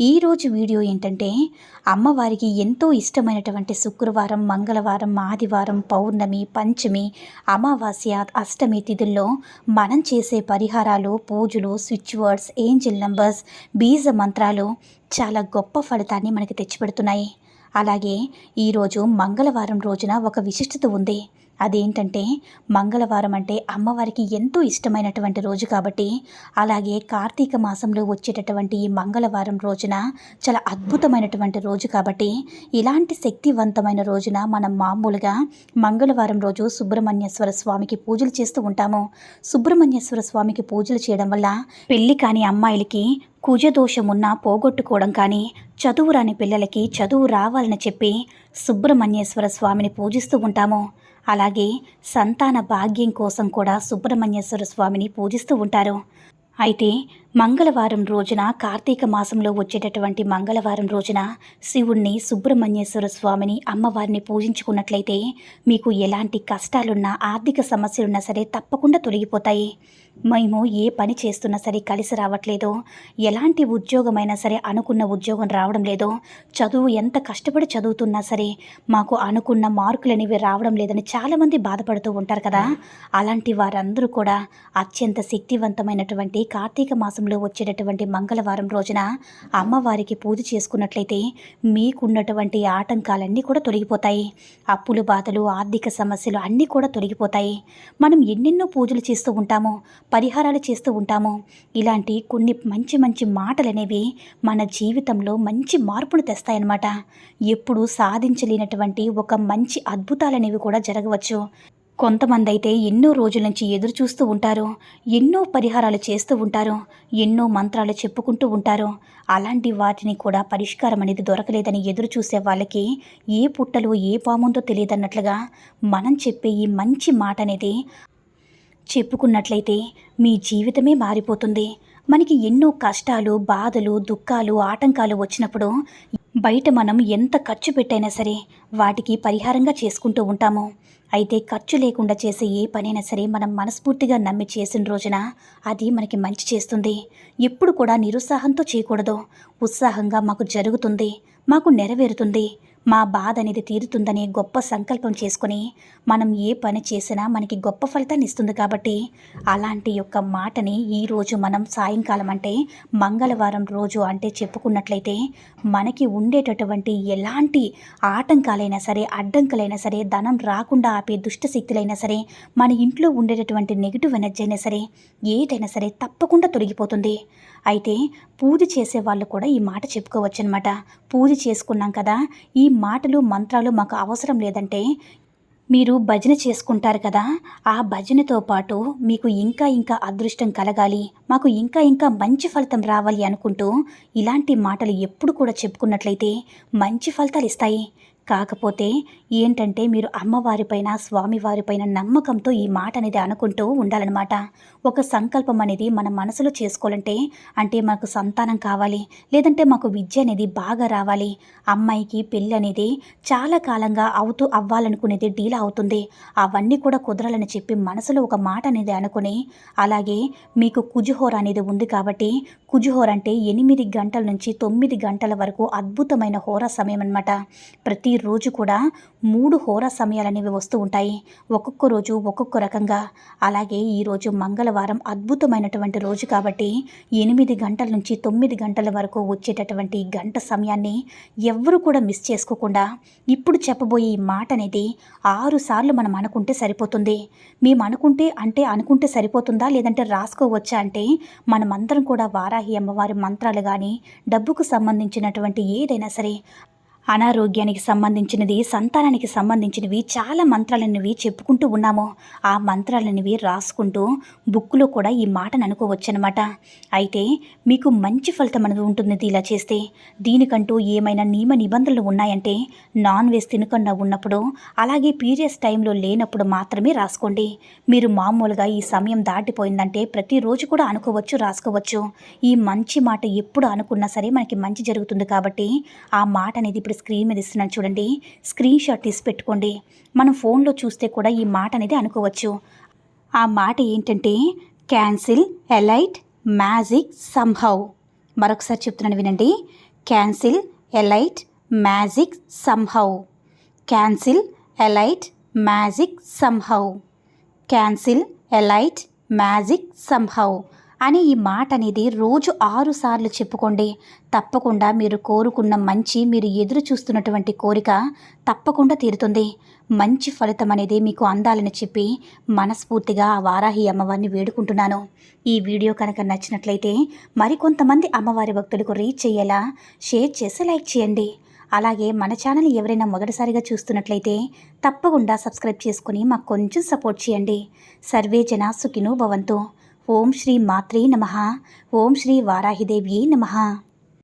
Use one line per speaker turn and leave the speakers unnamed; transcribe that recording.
ఈరోజు వీడియో ఏంటంటే అమ్మవారికి ఎంతో ఇష్టమైనటువంటి శుక్రవారం మంగళవారం ఆదివారం పౌర్ణమి పంచమి అమావాస్య అష్టమి తిథుల్లో మనం చేసే పరిహారాలు పూజలు స్విచ్ వర్డ్స్ ఏంజిల్ నంబర్స్ బీజ మంత్రాలు చాలా గొప్ప ఫలితాన్ని మనకి తెచ్చిపెడుతున్నాయి. అలాగే ఈరోజు మంగళవారం రోజున ఒక విశిష్టత ఉంది. అదేంటంటే మంగళవారం అంటే అమ్మవారికి ఎంతో ఇష్టమైనటువంటి రోజు కాబట్టి అలాగే కార్తీక మాసంలో వచ్చేటటువంటి ఈ మంగళవారం రోజున చాలా అద్భుతమైనటువంటి రోజు కాబట్టి ఇలాంటి శక్తివంతమైన రోజున మనం మామూలుగా మంగళవారం రోజు సుబ్రహ్మణ్యేశ్వర స్వామికి పూజలు చేస్తూ ఉంటాము. సుబ్రహ్మణ్యేశ్వర స్వామికి పూజలు చేయడం వల్ల పెళ్ళి కాని అమ్మాయిలకి కుజదోషం పోగొట్టుకోవడం కానీ చదువు రాని పిల్లలకి చదువు రావాలని చెప్పి సుబ్రహ్మణ్యేశ్వర స్వామిని పూజిస్తూ ఉంటాము. అలాగే సంతాన భాగ్యం కోసం కూడా సుబ్రహ్మణ్యేశ్వర స్వామిని పూజిస్తూ ఉంటారు. అయితే మంగళవారం రోజున కార్తీక మాసంలో వచ్చేటటువంటి మంగళవారం రోజున శివుణ్ణి సుబ్రహ్మణ్యేశ్వర స్వామిని అమ్మవారిని పూజించుకున్నట్లయితే మీకు ఎలాంటి కష్టాలున్నా ఆర్థిక సమస్యలున్నా సరే తప్పకుండా తొలగిపోతాయి. మేము ఏ పని చేస్తున్నా సరే కలిసి రావట్లేదు. ఎలాంటి ఉద్యోగమైనా సరే అనుకున్న ఉద్యోగం రావడం లేదు. చదువు ఎంత కష్టపడి చదువుతున్నా సరే మాకు అనుకున్న మార్కులు అనేవి రావడం లేదని చాలామంది బాధపడుతూ ఉంటారు కదా. అలాంటి వారందరూ కూడా అత్యంత శక్తివంతమైనటువంటి కార్తీక మాసం మాసంలో వచ్చేటటువంటి మంగళవారం రోజున అమ్మవారికి పూజ చేసుకున్నట్లయితే మీకున్నటువంటి ఆటంకాలన్నీ కూడా తొలగిపోతాయి. అప్పులు బాధలు ఆర్థిక సమస్యలు అన్నీ కూడా తొలగిపోతాయి. మనం ఎన్నెన్నో పూజలు చేస్తూ ఉంటాము పరిహారాలు చేస్తూ ఉంటాము. ఇలాంటి కొన్ని మంచి మంచి మాటలు అనేవి మన జీవితంలో మంచి మార్పును తెస్తాయన్నమాట. ఎప్పుడు సాధించలేనటువంటి ఒక మంచి అద్భుతాలనేవి కూడా జరగవచ్చు. కొంతమంది అయితే ఎన్నో రోజుల నుంచి ఎదురు చూస్తూ ఉంటారు ఎన్నో పరిహారాలు చేస్తూ ఉంటారు ఎన్నో మంత్రాలు చెప్పుకుంటూ ఉంటారు. అలాంటి వాటిని కూడా పరిష్కారం అనేది దొరకలేదని ఎదురు చూసే వాళ్ళకి ఏ పుట్టలో ఏ పాముందో తెలియదన్నట్లుగా మనం చెప్పే ఈ మంచి మాట అనేది చెప్పుకున్నట్లయితే మీ జీవితమే మారిపోతుంది. మనకి ఎన్నో కష్టాలు బాధలు దుఃఖాలు ఆటంకాలు వచ్చినప్పుడు బయట మనం ఎంత ఖర్చు పెట్టైనా సరే వాటికి పరిహారంగా చేసుకుంటూ ఉంటాము. అయితే ఖర్చు లేకుండా చేసే ఏ పనైనా సరే మనం మనస్ఫూర్తిగా నమ్మి చేసిన రోజున అది మనకి మంచి చేస్తుంది. ఎప్పుడు కూడా నిరుత్సాహంతో చేయకూడదు. ఉత్సాహంగా మాకు జరుగుతుంది. మాకు నెరవేరుతుంది. మా బాధ అనేది తీరుతుందనే గొప్ప సంకల్పం చేసుకుని మనం ఏ పని చేసినా మనకి గొప్ప ఫలితాన్ని ఇస్తుంది కాబట్టి అలాంటి యొక్క మాటని ఈరోజు మనం సాయంకాలం అంటే మంగళవారం రోజు అంటే చెప్పుకున్నట్లయితే మనకి ఉండేటటువంటి ఎలాంటి ఆటంకాలైనా సరే అడ్డంకులైనా సరే ధనం రాకుండా ఆపే దుష్ట శక్తులైనా సరే మన ఇంట్లో ఉండేటటువంటి నెగిటివ్ ఎనర్జీ అయినా సరే ఏదైనా సరే తప్పకుండా తొలగిపోతుంది. అయితే పూజ చేసే వాళ్ళు కూడా ఈ మాట చెప్పుకోవచ్చు అనమాట పూజ చేసుకున్నాం కదా ఈ మాటలు మంత్రాలు మాకు అవసరం లేదంటే మీరు భజన చేసుకుంటారు కదా ఆ భజనతో పాటు మీకు ఇంకా ఇంకా అదృష్టం కలగాలి మాకు ఇంకా ఇంకా మంచి ఫలితం రావాలి అనుకుంటూ ఇలాంటి మాటలు ఎప్పుడు కూడా చెప్పుకున్నట్లయితే మంచి ఫలితాలు ఇస్తాయి. కాకపోతే ఏంటంటే మీరు అమ్మవారిపైన స్వామివారిపైన నమ్మకంతో ఈ మాట అనేది అనుకుంటూ ఉండాలన్నమాట. ఒక సంకల్పం అనేది మన మనసులో చేసుకోవాలంటే అంటే మాకు సంతానం కావాలి లేదంటే మాకు విద్య అనేది బాగా రావాలి. అమ్మాయికి పెళ్ళి అనేది చాలా కాలంగా అవుతూ అవ్వాలనుకునేది డీల్ అవుతుంది. అవన్నీ కూడా కుదరాలని చెప్పి మనసులో ఒక మాట అనేది అనుకుని అలాగే మీకు కుజుహోర అనేది ఉంది కాబట్టి కుజుహోర అంటే ఎనిమిది గంటల నుంచి తొమ్మిది గంటల వరకు అద్భుతమైన హోరా సమయం అన్నమాట. ప్రతి ప్రతిరోజు కూడా మూడు హోర సమయాలు అనేవి వస్తూ ఉంటాయి. ఒక్కొక్క రోజు ఒక్కొక్క రకంగా. అలాగే ఈరోజు మంగళవారం అద్భుతమైనటువంటి రోజు కాబట్టి ఎనిమిది గంటల నుంచి తొమ్మిది గంటల వరకు వచ్చేటటువంటి గంట సమయాన్ని ఎవ్వరూ కూడా మిస్ చేసుకోకుండా ఇప్పుడు చెప్పబోయే ఈ మాట అనేది ఆరు సార్లు మనం అనుకుంటే సరిపోతుంది. మేము అనుకుంటే అంటే అనుకుంటే సరిపోతుందా? లేదంటే రాసుకోవచ్చా అంటే మనమందరం కూడా వారాహి అమ్మవారి మంత్రాలు కానీ డబ్బుకు సంబంధించినటువంటి ఏదైనా సరే అనారోగ్యానికి సంబంధించినది సంతానానికి సంబంధించినవి చాలా మంత్రాలనేవి చెప్పుకుంటూ ఉన్నాము. ఆ మంత్రాలనేవి రాసుకుంటూ బుక్లో కూడా ఈ మాటను అనుకోవచ్చనమాట అయితే మీకు మంచి ఫలితం అనేది ఉంటుంది ఇలా చేస్తే. దీనికంటూ ఏమైనా నియమ నిబంధనలు ఉన్నాయంటే నాన్ వెజ్ తినకుండా ఉన్నప్పుడు అలాగే పీరియడ్స్ టైంలో లేనప్పుడు మాత్రమే రాసుకోండి. మీరు మామూలుగా ఈ సమయం దాటిపోయిందంటే ప్రతిరోజు కూడా అనుకోవచ్చు రాసుకోవచ్చు. ఈ మంచి మాట ఎప్పుడు అనుకున్నా సరే మనకి మంచి జరుగుతుంది కాబట్టి ఆ మాట అనేది ఇప్పుడు స్క్రీన్ మీద ఇస్తున్నాను చూడండి. స్క్రీన్ షాట్ తీసి పెట్టుకోండి. మనం ఫోన్లో చూస్తే కూడా ఈ మాట అనేది అనుకోవచ్చు. ఆ మాట ఏంటంటే క్యాన్సిల్ ఎలైట్ మ్యాజిక్ సంహౌ మరొకసారి చెప్తున్నాను వినండి. Cancel elite magic somehow cancel elite magic somehow cancel elite magic somehow అని ఈ మాట అనేది రోజు ఆరు సార్లు చెప్పుకోండి తప్పకుండా మీరు కోరుకున్న మంచి మీరు ఎదురు చూస్తున్నటువంటి కోరిక తప్పకుండా తీరుతుంది. మంచి ఫలితం అనేది మీకు అందాలని చెప్పి మనస్ఫూర్తిగా ఆ వారాహి అమ్మవారిని వేడుకుంటున్నాను. ఈ వీడియో కనుక నచ్చినట్లయితే మరికొంతమంది అమ్మవారి భక్తులకు రీచ్ అయ్యేలా షేర్ చేసి లైక్ చేయండి. అలాగే మన ఛానల్ ఎవరైనా మొదటిసారిగా చూస్తున్నట్లయితే తప్పకుండా సబ్స్క్రైబ్ చేసుకుని మాకు కొంచెం సపోర్ట్ చేయండి. సర్వే జన సుఖినో భవంతు. ఓం శ్రీ మాత్రే నమ ఓం శ్రీ వారాహిదేవ్యే నమ